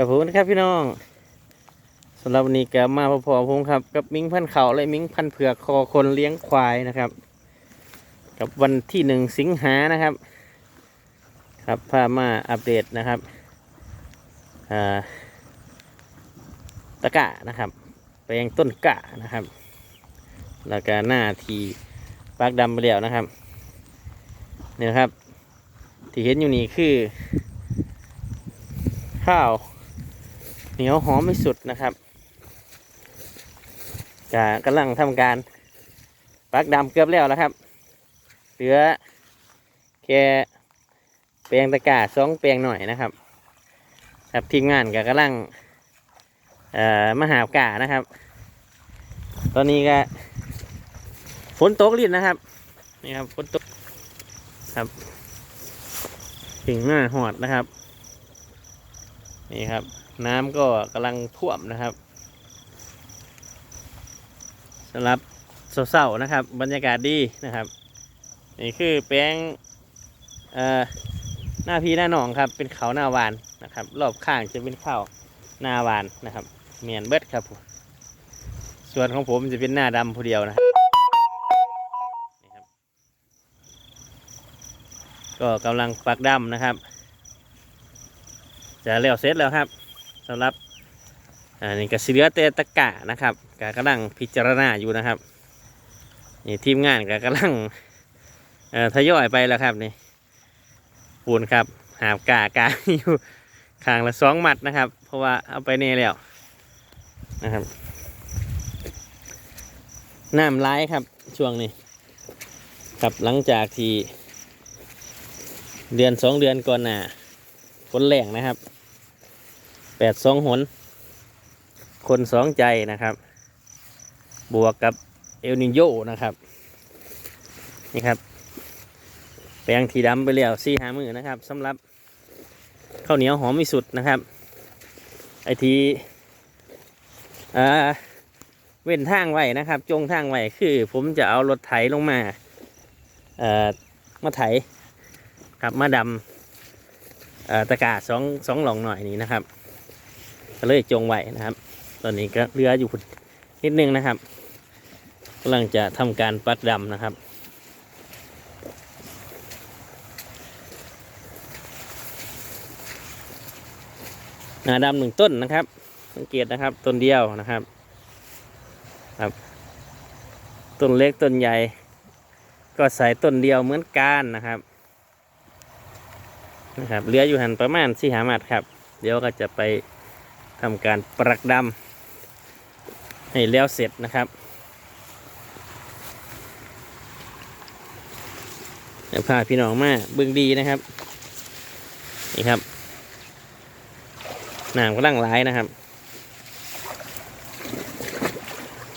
ครับผมนะครับพี่น้องสำหรับวันนี้แกมาพอๆผมครับ กับมิ้งพันเขาและมิ้งพันเผือกคอคนเลี้ยงควายนะครับ กับวันที่หนึ่งสิงหานะครับ ครับพามาอัปเดตนะครับอ่าตะกะนะครับแปลงต้นกะนะครับ แล้วก็หน้าทีปากดำไปแล้วนะครับเนี่ยครับ ที่เห็นอยู่นี่คือ ข้าว เหนียวหอมไม่สุดนะครับกะกำลังทำการปักดำเกือบแล้วแล้วครับ เหลือแค่แปลงตะกร้าสองแปลงหน่อยนะครับ ครับทีมงานก็กำลังมาหาอกานะครับ ตอนนี้ก็ฝนตกลินนะครับนี่ครับฝนตกครับ ถึงหน้าหอดนะครับ นี่ครับ น้ำก็กำลังท่วมนะครับสำหรับเศร้าๆนะครับ บรรยากาศดีนะครับ นี่คือแปลงหน้าพีหน้าหนองครับ เป็นเขาหน้าวานนะครับ รอบข้างจะเป็นข้าวหน้าวานนะครับเมียนเบิดครับผมส่วนของผมจะเป็นหน้าดำผู้เดียวนะครับนี่ครับก็กำลังปักดำนะครับ จะเลี้ยวเสร็จแล้วครับ สำหรับอ่านี่ก็สิเหลือเตตะกะนะครับก็กำลังพิจารณาอยู่นะครับนี่ทีมงานก็กำลังทยอยไปแล้วครับนี่ปูนครับหาบกากาอยู่ข้างละสองมัดนะครับ เพราะว่าเอาไปเน่แล้วนะครับน้ำร้ายครับช่วงนี้ครับหลังจากที่เดือนสองเดือนก่อนหน้าฝนแรงนะครับ แปดสองหน คนสองใจนะครับ บวกกับเอลนิโยนะครับ นี่ครับ แปลงทีดำไปแล้วสี่หามือนะครับสำหรับข้าวเหนียวหอมมิสุดนะครับ ไอทีอ่าเว้นทางไว้นะครับ จงทางไว้คือ ผมจะเอารถไถลงมาเอ่อมาไถครับมาดำเอ่อตะกร้าสองสองหลองหน่อยนี้นะครับ ก็เลยจงไว้นะครับ ตอนนี้ก็เรืออยู่นิดนึงนะครับกำลังจะทำการปักดำนะครับนาดำหนึ่งต้นนะครับ สังเกตนะครับต้นเดียวนะครับครับต้นเล็กต้นใหญ่ ก็ใส่ต้นเดียวเหมือนกันนะครับนะครับเหลืออยู่หันประมาณสี่หามัดครับ เดี๋ยวก็จะไป ทำการปรักดำให้แล้วเสร็จนะครับเดี๋ยวพาพี่น้องมาเบื้องดีนะครับ นี่ครับน้ำก็ลังร้ายนะครับ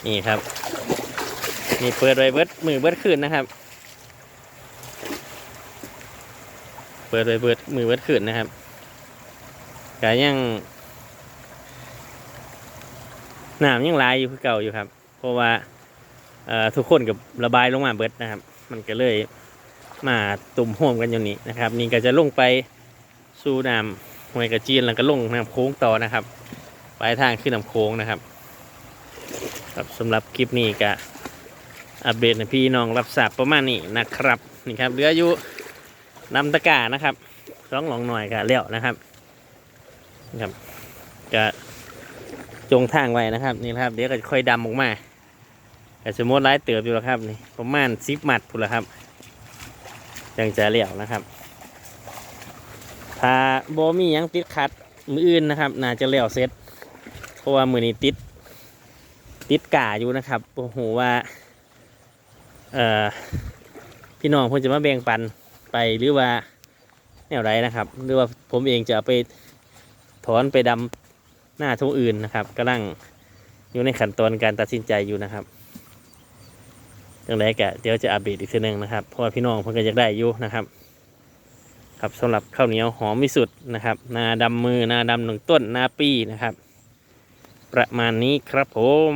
นี่ครับ นี่เปิดไว้เบิดมือเบิดคืนนะครับ เปิดไว้เปิดมือเปิดขึ้นนะครับกายัง น้ำยังไหลอยู่คือเก่าอยู่ครับ เพราะว่าทุกคนกับระบายลงมาเบิดนะครับ มันก็เลยมาตุ่มโฮมกันอยู่นี่นะครับ นี่ก็จะลงไปสู่น้ำห้วยกระจีนแล้วก็ลงน้ำโค้งต่อนะครับปลายทางขึ้นน้ำโค้งนะครับครับสำหรับคลิปนี้ก็อัปเดตให้พี่น้องรับทราบประมาณนี้นะครับนี่ครับเหลืออยู่น้ำตะกร้านะครับร้องหลองหน่อยก็เลี้ยวนะครับนะครับจะ จงทางไว้นะครับนี่นะครับ เดี๋ยวก็จะค่อยดำออกมาแต่สมมติไล่เติบอยู่แล้วครับนี่ประมาณสิบมัดพูดแล้วครับยังจะเลี้ยวนะครับ ถ้าโบมียังติดขัดมืออื่นนะครับน่าจะเลี้ยวเสร็จเพราะว่ามือนี้ติด ติดก่าอยู่นะครับโอ้โหว่าเอ่อพี่น้องเพิ่นจะมาแบ่งปันไปหรือว่าแนวไรนะครับ หรือว่าผมเองจะเอาไปถอนไปดำ หน้าทุ่งอื่นนะครับกำลังอยู่ในขั้นตอนการตัดสินใจอยู่นะครับจังไรกะเดี๋ยวจะอัปเดตอีกทีหนึงนะครับเพราะว่าพี่น้องเพิ่งก็จะได้อยู่นะครับ ครับสำหรับข้าวเหนียวหอมมิสุดนะครับ นาดำมือนาดำหนึ่งต้นนาปีนะครับ ประมาณนี้ครับผม